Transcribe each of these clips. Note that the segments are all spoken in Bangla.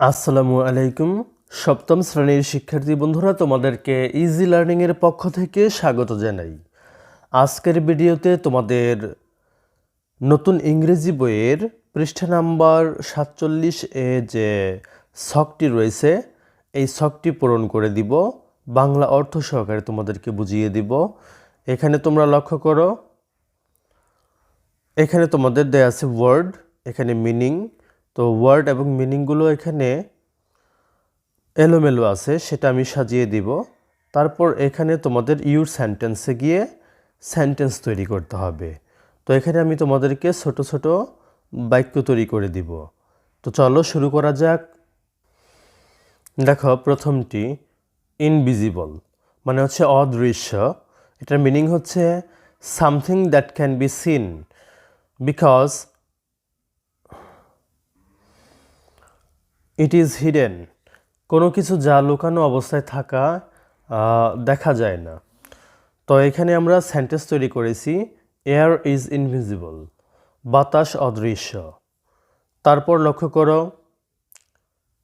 আসসালামু আলাইকুম। সপ্তম শ্রেণির শিক্ষার্থী বন্ধুরা, তোমাদেরকে ইজি লার্নিংয়ের পক্ষ থেকে স্বাগত জানাই। আজকের ভিডিওতে তোমাদের নতুন ইংরেজি বইয়ের পৃষ্ঠা নাম্বার সাতচল্লিশ এ যে ছকটি রয়েছে, এই ছকটি পূরণ করে দিব। বাংলা অর্থ সহকারে তোমাদেরকে বুঝিয়ে দিব। এখানে তোমরা লক্ষ্য করো, এখানে তোমাদের দেয়া আছে ওয়ার্ড এখানে মিনিং তো ওয়ার্ড এবং মিনিংগুলো এখানে এলোমেলো আছে, সেটা আমি সাজিয়ে দিব। তারপর এখানে তোমাদের ইউর সেন্টেন্সে গিয়ে সেন্টেন্স তৈরি করতে হবে। তো এখানে আমি তোমাদেরকে ছোট ছোট বাক্য তৈরি করে দিব। তো চলো শুরু করা যাক। দেখো, প্রথমটি ইনভিজিবল মানে হচ্ছে অদৃশ্য। এটার মিনিং হচ্ছে something that can be seen because it is hidden কোনো কিছু যা লুকানো অবস্থায় থাকা দেখা যায় না। তো এখানে আমরা সেন্টেন্স তৈরি করেছি এয়ার ইজ ইনভিজিবল বাতাস অদৃশ্য। তারপর লক্ষ্য করো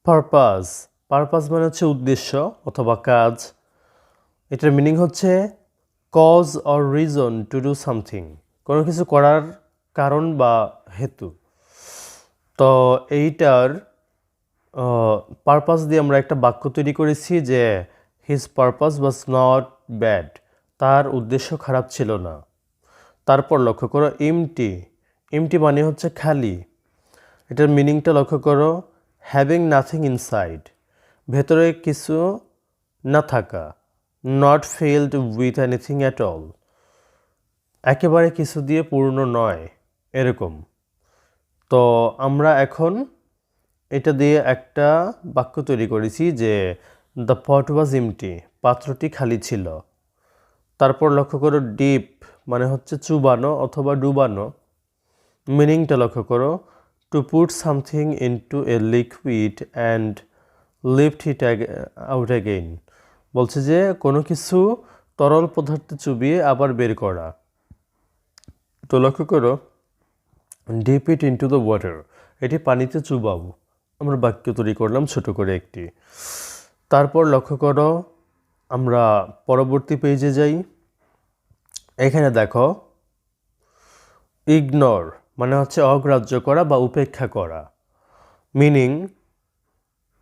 পারপাস পারপাস মানে হচ্ছে উদ্দেশ্য অথবা কাজ। এটার মিনিং হচ্ছে cause or reason to do something কোনো কিছু করার কারণ বা হেতু। তো এইটার পারপাস দিয়ে আমরা একটা বাক্য তৈরি করেছি যে his purpose was not bad তার উদ্দেশ্য খারাপ ছিল না। তারপর লক্ষ্য করো ইমটি ইমটি মানে হচ্ছে খালি। এটার মিনিংটা লক্ষ্য করো হ্যাভিং নাথিং ইনসাইড ভেতরে কিছু না থাকা not filled with anything at all একেবারে কিছু দিয়ে পূর্ণ নয়, এরকম। তো আমরা এখন এটা দিয়ে একটা বাক্য তৈরি করেছি যে দ্য পট ওয়াজ ইমটি পাত্রটি খালি ছিল। তারপর লক্ষ্য করো ডিপ মানে হচ্ছে চুবানো অথবা ডুবানো। মিনিংটা লক্ষ্য করো to put something into a liquid and lift it out again বলছে যে, কোনো কিছু তরল পদার্থে চুবিয়ে আবার বের করা। তো লক্ষ্য করো dip it into the water এটি পানিতে চুবাবো আমরা বাক্য তৈরি করলাম ছোট করে একটি। তারপর লক্ষ্য করো, আমরা পরবর্তী পেজে যাই। এখানে দেখো ইগনোর মানে হচ্ছে অগ্রাহ্য করা বা উপেক্ষা করা। Meaning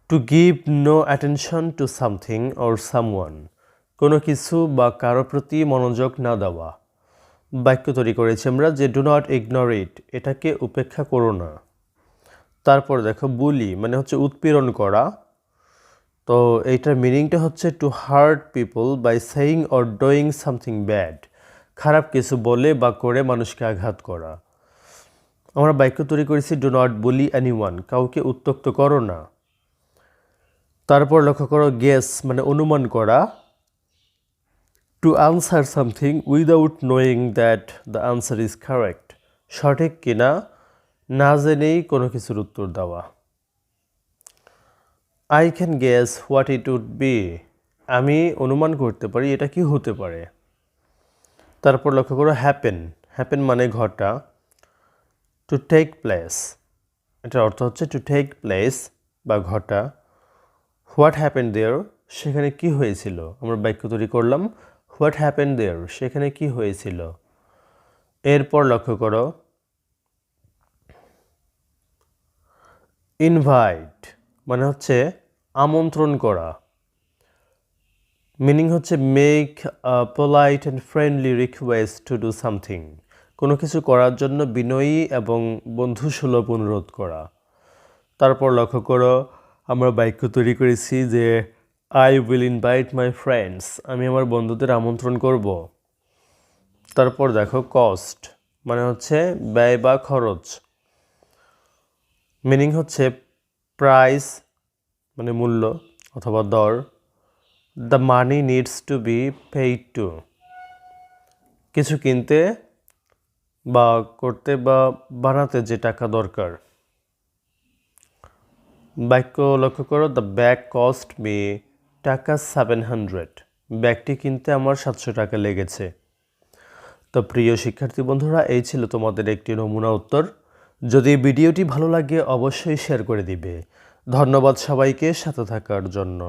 to give no attention to something or someone কোনো কিছু বা কারও প্রতি মনোযোগ না দেওয়া। বাক্য তৈরি করেছি আমরা যে ডু নট ইগনোর ইট এটাকে উপেক্ষা করো না। তারপর দেখো বুলি মানে হচ্ছে উৎপীড়ন করা। তো এইটার মিনিংটা হচ্ছে to hurt people by saying or doing something bad খারাপ কিছু বলে বা করে মানুষকে আঘাত করা। আমরা বাক্য তৈরি করেছি ডু নট বুলি অ্যানিওয়ান কাউকে উত্তক্ত করো না। তারপর লক্ষ্য করো গেস মানে অনুমান করা। To answer something without knowing that the answer is correct সঠিক কিনা। না জেনেই কোনো কিছুর উত্তর দেওয়া। I can guess what it would be আমি অনুমান করতে পারি এটা কি হতে পারে। তারপর লক্ষ্য করো হ্যাপেন হ্যাপেন মানে ঘটা টু টেক প্লেস এটার অর্থ হচ্ছে টু টেক প্লেস বা ঘটা হোয়াট হ্যাপেন দেয়ার সেখানে কি হয়েছিল? আমরা বাক্য তৈরি করলাম। হোয়াট হ্যাপেন দেয়ার সেখানে কি হয়েছিল? এরপর লক্ষ্য করো ইনভাইট মানে হচ্ছে আমন্ত্রণ করা। মিনিং হচ্ছে make polite and friendly request to do something কোনো কিছু করার জন্য বিনয়ী এবং বন্ধুসুলভ অনুরোধ করা। তারপর লক্ষ্য করো, আমরা বাক্য তৈরি করেছি যে I will invite my friends আমি আমার বন্ধুদের আমন্ত্রণ করব। তারপর দেখো কস্ট মানে হচ্ছে ব্যয় বা খরচ। মিনিং হচ্ছে প্রাইস মানে মূল্য অথবা দর the money needs to be paid to কিছু কিনতে বা করতে বা বানাতে যে টাকা দরকার। বাক্য লক্ষ্য করো the bag cost me taka seven hundred ব্যাগটি কিনতে আমার সাতশো টাকা লেগেছে। তো প্রিয় শিক্ষার্থী বন্ধুরা, এই ছিল তোমাদের একটি নমুনা উত্তর। যদি ভিডিওটি ভালো লাগে অবশ্যই শেয়ার করে দিবে। ধন্যবাদ সবাইকে সাথে থাকার জন্য।